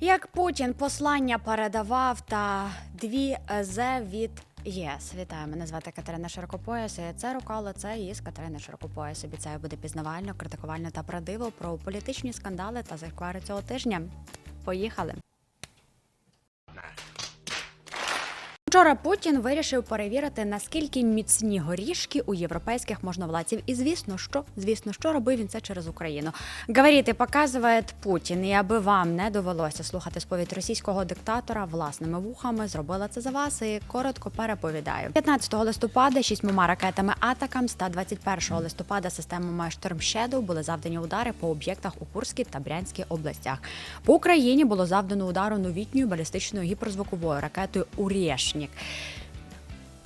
Як Путін послання передавав та дві з від ЄС. Вітаю, мене звати Катерина Широкопояс. Це рука лице із Катерини Широкопояс. Обіцяю буде пізнавально, критикувально та правдиво про політичні скандали та захвари цього тижня. Поїхали. Вчора Путін вирішив перевірити, наскільки міцні горішки у європейських можновладців. І звісно, що звісно, що робив він це через Україну. Говорити, показує Путін, і аби вам не довелося слухати сповідь російського диктатора власними вухами, зробила це за вас і коротко переповідаю. 15 листопада шістьмома ракетами Атакамс та 21 листопада системами Shadow були завдані удари по об'єктах у Курській та Брянській областях. По Україні було завдано удару новітньою балістичною гіперзвуковою ракетою Урєшнік.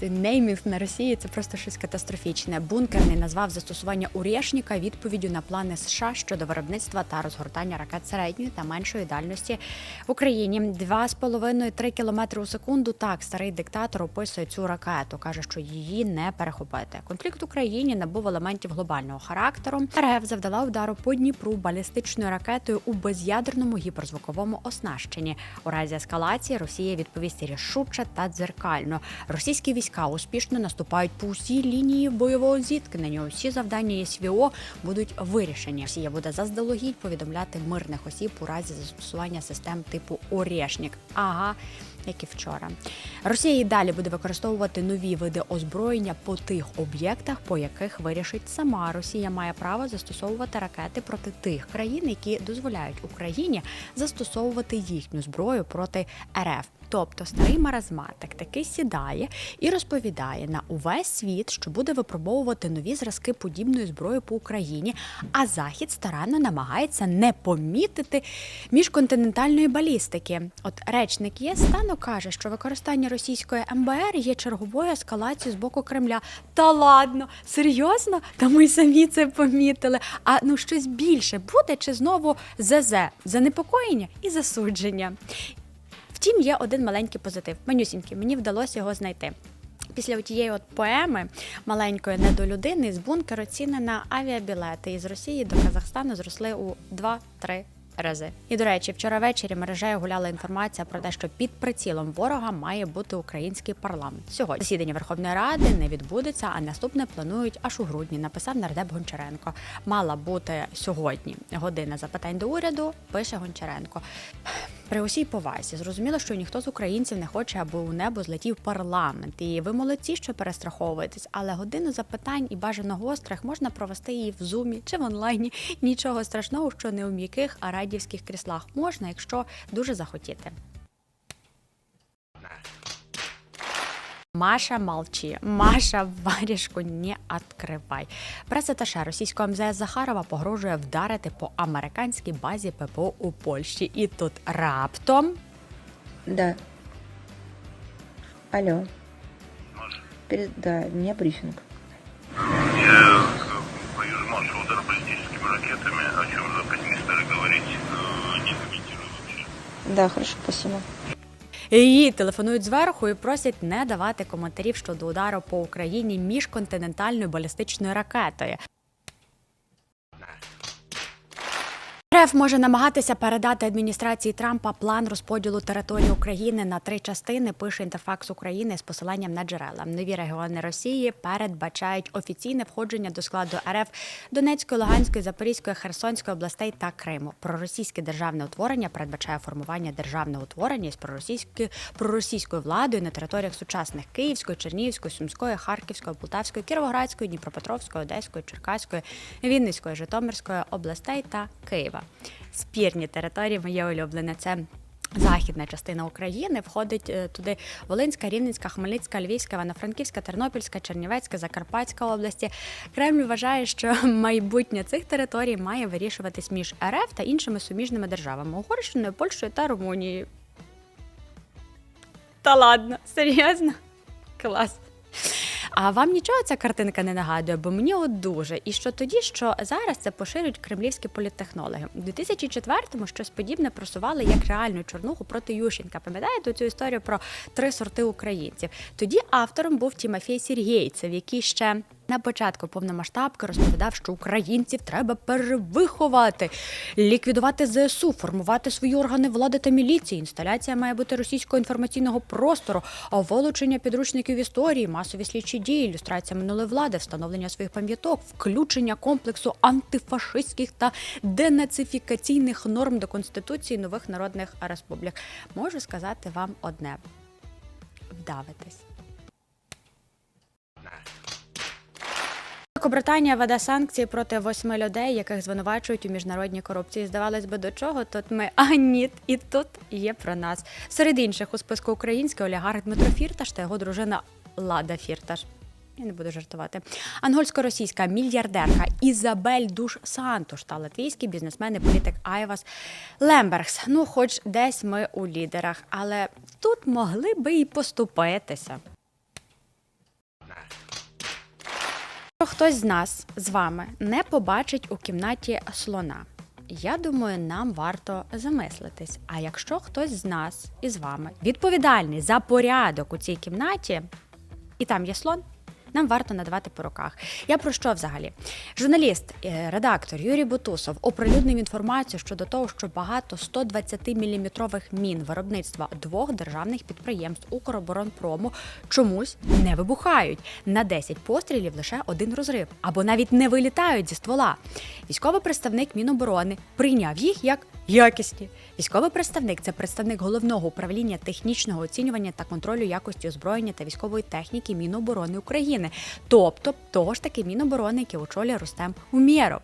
Неймінг на Росії це просто щось катастрофічне. Бункерний назвав застосування Урєшніка відповіддю на плани США щодо виробництва та розгортання ракет середньої та меншої дальності в Україні. 2,5-3 км у секунду. Так, старий диктатор описує цю ракету. каже, що її не перехопити. Конфлікт в Україні набув елементів глобального характеру. РФ завдала удару по Дніпру балістичною ракетою у без'ядерному гіперзвуковому оснащенні. У разі ескалації Росія відповість рішуче та дзеркально. Російські війська успішно наступають по усій лінії бойового зіткнення. Усі завдання СВО будуть вирішені. Росія буде заздалегідь повідомляти мирних осіб у разі застосування систем типу Орешнік. Ага. Як і вчора, Росія і далі буде використовувати нові види озброєння по тих об'єктах, по яких вирішить сама Росія має право застосовувати ракети проти тих країн, які дозволяють Україні застосовувати їхню зброю проти РФ. Тобто старий маразматик таки сідає і розповідає на увесь світ, що буде випробовувати нові зразки подібної зброї по Україні. А Захід старанно намагається не помітити міжконтинентальної балістики. От речник ЄС стану каже, що використання російської МБР є черговою ескалацією з боку Кремля. Та ладно, серйозно? Та ми самі це помітили. А ну щось більше буде чи знову ЗЗ занепокоєння і засудження. Втім, є один маленький позитив. Манюсінький, мені вдалося його знайти. Після тієї от поеми маленької не до людини з бункеру ціни на авіабілети із Росії до Казахстану зросли у 2-3 рази. І до речі, вчора ввечері мережею гуляла інформація про те, що під прицілом ворога має бути український парламент. Сьогодні засідання Верховної Ради не відбудеться, а наступне планують аж у грудні. Написав нардеп Гончаренко. Мала бути сьогодні година запитань до уряду. Пише Гончаренко. При усій повазі зрозуміло, що ніхто з українців не хоче, аби у небо злетів парламент. І ви молодці, що перестраховуєтесь, але годину запитань і бажано гострих можна провести її в зумі чи в онлайні. Нічого страшного, що не у м'яких а радівських кріслах можна, якщо дуже захотіти. Маша молчи. Маша варішку не відкривай. Пресаташа російського МЗС Захарова погрожує вдарити по американській базі ППО у Польщі. І тут раптом Да. Алло. Маша, Перед... Да, у меня брифинг. я э, вижу маршал удар баллистическими ракетами, о чем западни стали говорить, э, не комментирую вообще. Да, хорошо, спасибо. Її телефонують зверху і просять не давати коментарів щодо удару по Україні міжконтинентальною балістичною ракетою. РФ може намагатися передати адміністрації Трампа план розподілу території України на три частини. Пише інтерфакс України з посиланням на джерела. Нові регіони Росії передбачають офіційне входження до складу РФ Донецької, Луганської, Запорізької, Херсонської областей та Криму. Проросійське державне утворення передбачає формування державного утворення із проросійською проросійською владою на територіях сучасних Київської, Чернігівської, Сумської, Харківської, Полтавської, Кіровоградської, Дніпропетровської, Одеської, Черкаської, Вінницької, Житомирської областей та Києва. Спірні території моє улюблене. Це Західна частина України входить е, туди Волинська, Рівненська, Хмельницька, Львівська, Івано-Франківська, Тернопільська, Чернівецька, Закарпатська області. Кремль вважає, що майбутнє цих територій має вирішуватись між РФ та іншими суміжними державами Угорщиною, Польщею та Румунією. Та ладно, серйозно? Клас. А вам нічого ця картинка не нагадує, бо мені от дуже. І що тоді, що зараз це поширюють кремлівські політтехнологи. У 2004-му щось подібне просували як реальну чорнуху проти Ющенка. Пам'ятаєте цю історію про три сорти українців? Тоді автором був Тімофій Сергійцев, який ще На початку повномасштабки розповідав, що українців треба перевиховати, ліквідувати ЗСУ, формувати свої органи влади та міліції. Інсталяція має бути російського інформаційного простору, вилучення підручників історії, масові слідчі дії, ілюстрація минулої влади, встановлення своїх пам'яток, включення комплексу антифашистських та денацифікаційних норм до конституції нових народних республік. Можу сказати вам одне: вдавитесь. Великобританія веде санкції проти восьми людей, яких звинувачують у міжнародній корупції. Здавалось би, до чого тут ми? А ні, і тут є про нас. Серед інших у списку український олігарх Дмитро Фірташ та його дружина Лада Фірташ. Я не буду жартувати. Ангольсько-російська мільярдерка Ізабель Душ Сантуш та латвійський бізнесмен і політик Айвас Лембергс. Ну, хоч десь ми у лідерах, але тут могли би і поступитися. Якщо хтось з нас з вами не побачить у кімнаті слона, я думаю, нам варто замислитись. А якщо хтось з нас із вами відповідальний за порядок у цій кімнаті, і там є слон. Нам варто надавати по руках. Я про що взагалі? Журналіст, е, редактор Юрій Бутусов оприлюднив інформацію щодо того, що багато 120-мм мін виробництва двох державних підприємств Укроборонпрому чомусь не вибухають. На 10 пострілів лише один розрив, або навіть не вилітають зі ствола. Військовий представник Міноборони прийняв їх як якісні. Військовий представник це представник головного управління технічного оцінювання та контролю якості озброєння та військової техніки Міноборони України, тобто того ж таки Міноборони, яке очолює Рустем Умєров.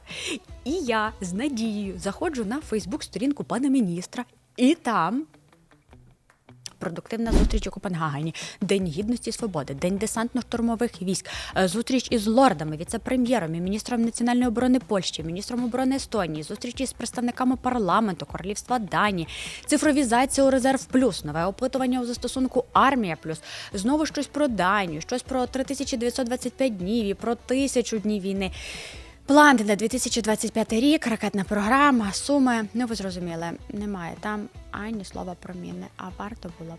І я з надією заходжу на Фейсбук-сторінку пана міністра, і там Продуктивна зустріч у Копенгагені, День гідності і свободи, День десантно-штурмових військ, е, зустріч із лордами, віце-прем'єром і міністром національної оборони Польщі, міністром оборони Естонії, зустрічі з представниками парламенту, королівства Данії, цифровізація у резерв плюс, нове опитування у застосунку Армія плюс, знову щось про Данію, щось про 3925 днів і про тисячу днів війни. Плани на 2025 рік, ракетна програма, суми. Ну ви зрозуміли, немає там ані слова про міни, а варто було б.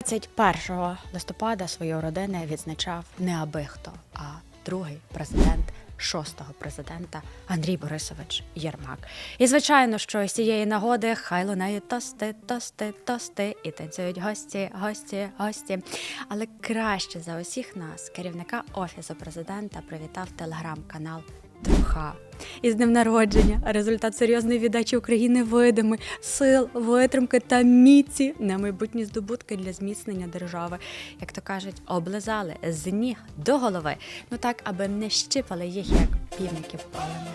21 листопада свою родини відзначав не аби хто, а другий президент шостого президента Андрій Борисович Єрмак. І звичайно, що з цієї нагоди хай лунають тости, тости, тости і танцюють гості, гості, гості. Але краще за усіх нас керівника офісу президента привітав телеграм-канал Труха. Із днем народження результат серйозної віддачі України видимий, сил, витримки та міці на майбутні здобутки для зміцнення держави. Як то кажуть, облизали з ніг до голови. Ну так, аби не щипали їх як півників палення.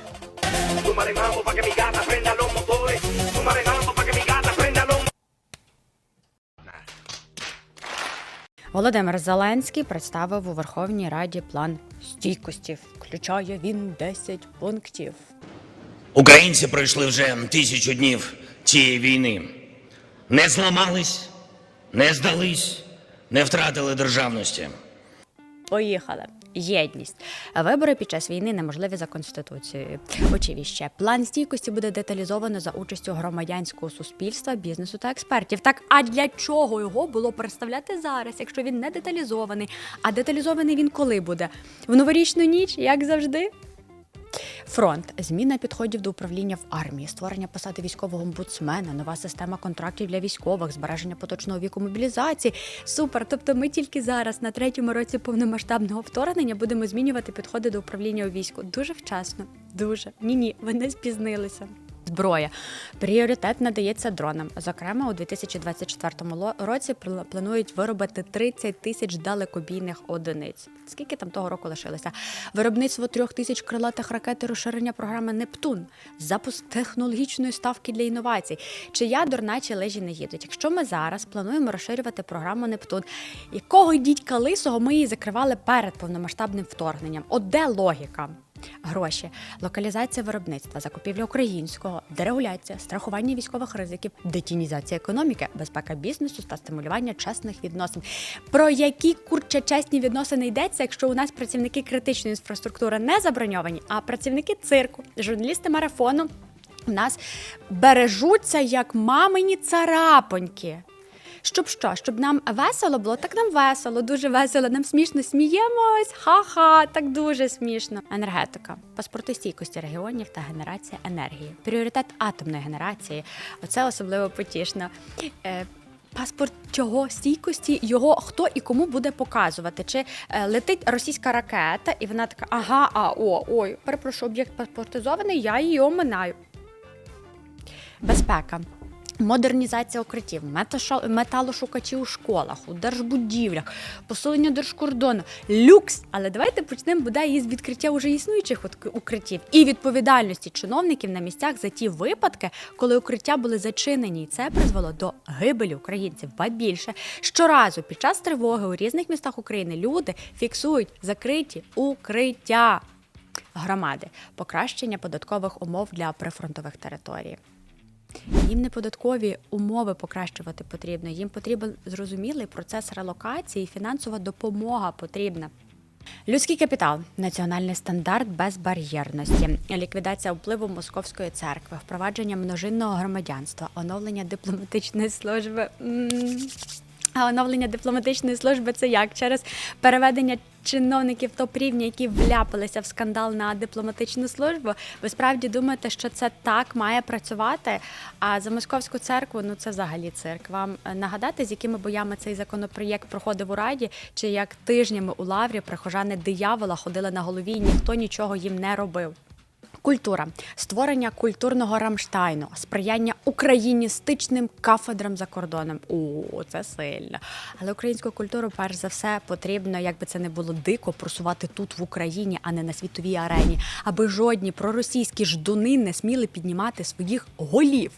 Володимир Зеленський представив у Верховній Раді план стійкості. Включає він 10 пунктів. Українці пройшли вже тисячу днів цієї війни. Не зламались, не здались, не втратили державності. Поїхали. Єдність. Вибори під час війни неможливі за конституцією. Очевидно, план стійкості буде деталізовано за участю громадянського суспільства, бізнесу та експертів. Так а для чого його було представляти зараз, якщо він не деталізований? А деталізований він коли буде? В новорічну ніч, як завжди. Фронт, зміна підходів до управління в армії, створення посади військового омбудсмена, нова система контрактів для військових, збереження поточного віку мобілізації. Супер. Тобто, ми тільки зараз, на третьому році повномасштабного вторгнення, будемо змінювати підходи до управління у війську. Дуже вчасно. Дуже ні, ні, ви не спізнилися. Зброя пріоритет надається дронам. Зокрема, у 2024 ло- році пл- планують виробити 30 тисяч далекобійних одиниць. Скільки там того року лишилося? Виробництво трьох тисяч крилатих ракет і розширення програми Нептун, запуск технологічної ставки для інновацій. Чи ядер, наче лежі не їдуть. Якщо ми зараз плануємо розширювати програму Нептун, якого дідька лисого ми її закривали перед повномасштабним вторгненням? От де логіка? Гроші, локалізація виробництва, закупівля українського, дерегуляція, страхування військових ризиків, детінізація економіки, безпека бізнесу та стимулювання чесних відносин. Про які курча чесні відносини йдеться, якщо у нас працівники критичної інфраструктури не заброньовані, а працівники цирку, журналісти марафону у нас бережуться як мамині царапоньки. Щоб що? Щоб нам весело було, так нам весело, дуже весело, нам смішно сміємось, ха-ха, так дуже смішно. Енергетика, паспорти стійкості регіонів та генерація енергії. Пріоритет атомної генерації. Оце особливо потішно. Е, Паспорт чого стійкості, його хто і кому буде показувати? Чи е, летить російська ракета, і вона така, ага, а о, ой, перепрошую, об'єкт паспортизований, я її оминаю. Безпека. Модернізація укриттів, металошукачі у школах, у держбудівлях, посилення держкордону, люкс. Але давайте почнемо бодай із відкриття уже існуючих укриттів і відповідальності чиновників на місцях за ті випадки, коли укриття були зачинені. І це призвело до гибелі українців. Ба більше щоразу під час тривоги у різних містах України люди фіксують закриті укриття громади, покращення податкових умов для прифронтових територій. Їм не податкові умови покращувати потрібно. Їм потрібен зрозумілий процес релокації, фінансова допомога потрібна. Людський капітал, національний стандарт безбар'єрності, ліквідація впливу московської церкви, впровадження множинного громадянства, оновлення дипломатичної служби. М. А оновлення дипломатичної служби це як? Через переведення чиновників топ-рівня, які вляпалися в скандал на дипломатичну службу. Ви справді думаєте, що це так має працювати? А за московську церкву ну це взагалі цирк. Вам е, нагадати, з якими боями цей законопроєкт проходив у раді, чи як тижнями у лаврі прихожани диявола ходили на голові, і ніхто нічого їм не робив. Культура створення культурного Рамштайну, сприяння україністичним кафедрам за кордоном. О, це сильно. Але українську культуру, перш за все, потрібно, як би це не було дико, просувати тут в Україні, а не на світовій арені, аби жодні проросійські ждуни не сміли піднімати своїх голів.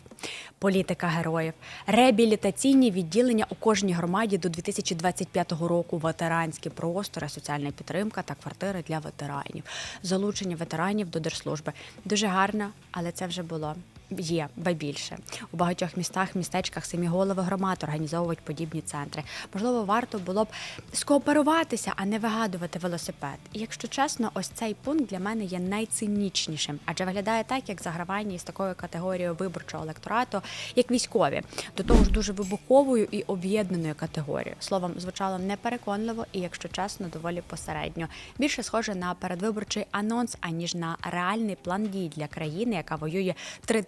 Політика героїв, реабілітаційні відділення у кожній громаді до 2025 року, ветеранські простори, соціальна підтримка та квартири для ветеранів, залучення ветеранів до держслужби. Дуже гарно, але це вже було. Є ба більше у багатьох містах, містечках самі голови громад організовують подібні центри. Можливо, варто було б скооперуватися, а не вигадувати велосипед. І якщо чесно, ось цей пункт для мене є найцинічнішим, адже виглядає так, як загравання із такою категорією виборчого електорату, як військові, до того ж дуже вибуховою і об'єднаною категорією. Словом, звучало непереконливо і, якщо чесно, доволі посередньо. Більше схоже на передвиборчий анонс, аніж на реальний план дій для країни, яка воює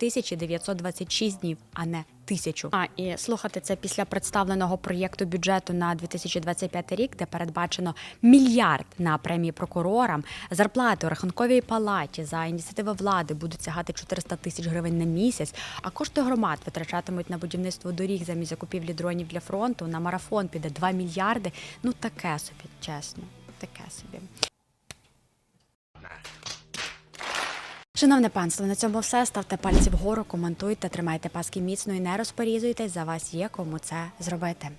3926 днів, а не тисячу. А і слухати це після представленого проєкту бюджету на 2025 рік, де передбачено мільярд на премії прокурорам, зарплати у рахунковій палаті за ініціативи влади будуть сягати 400 тисяч гривень на місяць. А кошти громад витрачатимуть на будівництво доріг замість закупівлі дронів для фронту. На марафон піде 2 мільярди. Ну таке собі, чесно, таке собі. Шановне панство, на цьому все. Ставте пальці вгору, коментуйте, тримайте паски міцно і не розпорізуйтесь. За вас є кому це зробити.